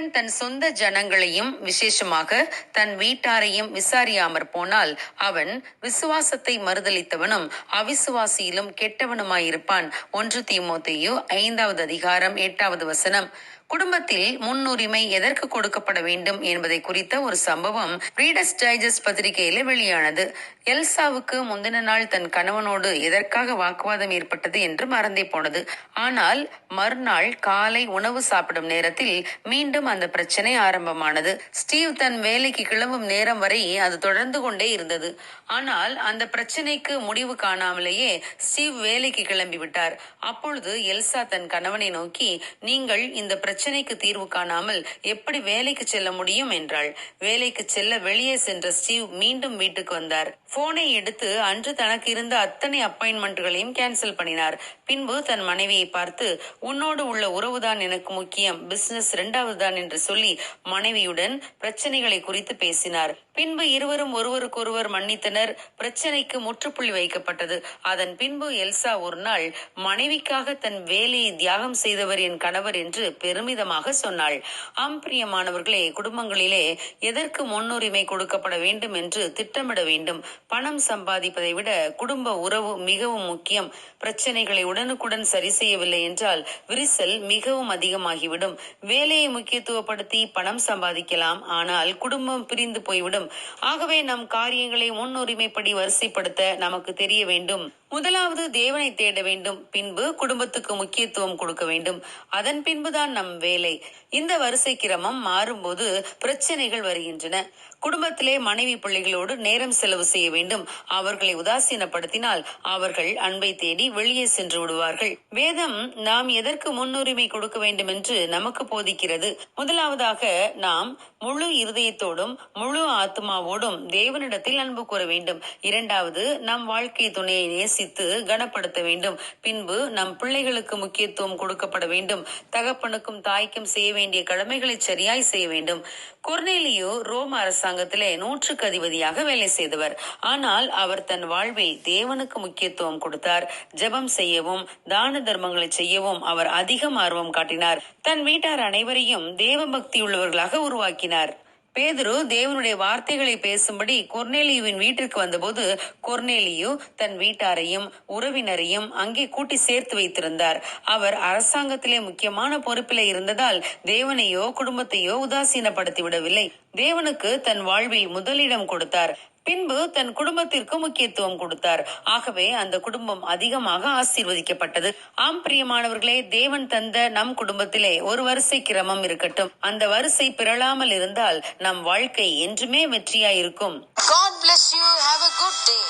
ஒருவன் தன் சொந்த ஜனங்களையும் விசேஷமாக தன் வீட்டாரையும் விசாரியாமற் போனால் அவன் விசுவாசத்தை மறுதளித்தவனும் அவிசுவாசியிலும் கெட்டவனுமாயிருப்பான். ஒன்று தீமோத்தேயு ஐந்தாவது அதிகாரம் எட்டாவது வசனம். குடும்பத்தில் முன்னுரிமை எதற்கு கொடுக்கப்பட வேண்டும் என்பதை குறித்த ஒரு சம்பவம் ரீடர்ஸ் டைஜஸ்ட் பத்திரிகையில வெளியானது. எல்சாவுக்கு முந்தின நாள் தன் கணவனோடு எதற்காக வாக்குவாதம் ஏற்பட்டது என்று மறந்தே போனது. ஆனால் மறுநாள் காலை உணவு சாப்பிடும் நேரத்தில் மீண்டும் அந்த பிரச்சனை ஆரம்பமானது. ஸ்டீவ் தன் வேலைக்கு கிளம்பும் நேரம் வரை அது தொடர்ந்து கொண்டே இருந்தது. ஆனால் அந்த பிரச்சனைக்கு முடிவு காணாமலேயே ஸ்டீவ் வேலைக்கு கிளம்பி விட்டார். அப்பொழுது எல்சா தன் கணவனை நோக்கி நீங்கள் இந்த பிரச்சனைக்கு தீர்வு காணாமல் எப்படி வேலைக்கு செல்ல முடியும்? என்றாள். வேலைக்கு செல்ல வெளியே சென்ற ஸ்டீவ் மீண்டும் வீட்டுக்கு வந்தார். போனை எடுத்து அன்று தனக்கு இருந்த அத்தனை அப்பாயின்மெண்ட்களையும் கேன்சல் பண்ணினார். பின்பு தன் மனைவியை பார்த்து உன்னோடு உள்ள உறவுதான் எனக்கு முக்கியம். பிசினஸ் இரண்டாவது தான் என்று சொல்லி மனைவியுடன் பிரச்சனைகளை குறித்து பேசினார். பின்பு இருவரும் ஒருவருக்கொருவர் மன்னித்தனர். பிரச்சனைக்கு முற்றுப்புள்ளி வைக்கப்பட்டது. அதன் பின்பு எல்சா ஒரு நாள் மனைவிக்காக தன் வேலையை தியாகம் செய்தவர் என் கணவர் என்று பெருமிதமாக சொன்னாள். ஆம்பிரியமானவர்களே குடும்பங்களிலே எதற்கு முன்னுரிமை கொடுக்கப்பட வேண்டும் என்று திட்டமிட வேண்டும். பணம் சம்பாதிப்பதை விட குடும்ப உறவு மிகவும் முக்கியம். பிரச்சனைகளை உடனுக்குடன் சரி செய்யவில்லை என்றால் விரிசல் மிகவும் அதிகமாகிவிடும். வேலையை முக்கியத்துவம் முக்கியத்துவப்படுத்தி பணம் சம்பாதிக்கலாம். ஆனால் குடும்பம் பிரிந்து போய்விடும். ஆகவே நம் காரியங்களை முன்னுரிமைப்படி வரிசைப்படுத்த நமக்கு தெரிய வேண்டும். முதலாவது தேவனை தேட வேண்டும் பின்பு குடும்பத்துக்கு முக்கியத்துவம் கொடுக்க வேண்டும். அதன் பின்புதான் நம் வேலை. இந்த வரிசை கிரமம் மாறும்போது பிரச்சனைகள் வருகின்றன. குடும்பத்திலே மனைவி பிள்ளைகளோடு நேரம் செலவு செய்ய வேண்டும். அவர்களை உதாசீனப்படுத்தினால் அவர்கள் அன்பை தேடி வெளியே சென்று விடுவார்கள். வேதம் நாம் எதற்கு முன்னுரிமை கொடுக்க வேண்டும் என்று நமக்கு போதிக்கிறது. முதலாவதாக நாம் முழு இருதயத்தோடும் முழு ஆத்மாவோடும் தேவனிடத்தில் அன்பு கூற வேண்டும். இரண்டாவது நம் வாழ்க்கை துணையை வாசித்து கனப்படுத்த வேண்டும். பின்பு நம் பிள்ளைகளுக்கு முக்கியத்துவம் கொடுக்கப்பட வேண்டும். தகப்பனுக்கும் தாய்க்கும் செய்ய வேண்டிய கடமைகளை சரியாய் செய்ய வேண்டும். கொர்னேலியோ ரோம அரசாங்கத்திலே நூற்றுக்கு அதிபதியாக வேலை செய்தவர். ஆனால் அவர் தன் வாழ்வில் தேவனுக்கு முக்கியத்துவம் கொடுத்தார். ஜெபம் செய்யவும் தான தர்மங்களை செய்யவும் அவர் அதிகம் ஆர்வம் காட்டினார். தன் வீட்டார் அனைவரையும் தேவ பக்தி உள்ளவர்களாக உருவாக்கினார். பேதுரு தேவனுடைய வார்த்தைகளை பேசும்படி கொர்னேலியுவின் வீட்டிற்கு வந்தபோது கொர்னேலியு தன் வீட்டாரையும் உறவினரையும் அங்கே கூட்டி சேர்த்து வைத்திருந்தார். அவர் அரசாங்கத்திலே முக்கியமான பொறுப்பிலே இருந்ததால் தேவனையோ குடும்பத்தையோ உதாசீனப்படுத்தி விடவில்லை தேவனுக்கு தன் வாழ்வில் முதலிடம் கொடுத்தார். பின்பு தன் குடும்பத்திற்கு முக்கியத்துவம் கொடுத்தார் ஆகவே அந்த குடும்பம் அதிகமாக ஆசீர்வதிக்கப்பட்டது ஆம் பிரியமானவர்களே தேவன் தந்த நம் குடும்பத்திலே ஒரு வரிசை கிரமம் இருக்கட்டும் அந்த வரிசை பிறழாமல் இருந்தால் நம் வாழ்க்கை என்றுமே வெற்றியாயிருக்கும் God bless you. Have a good day.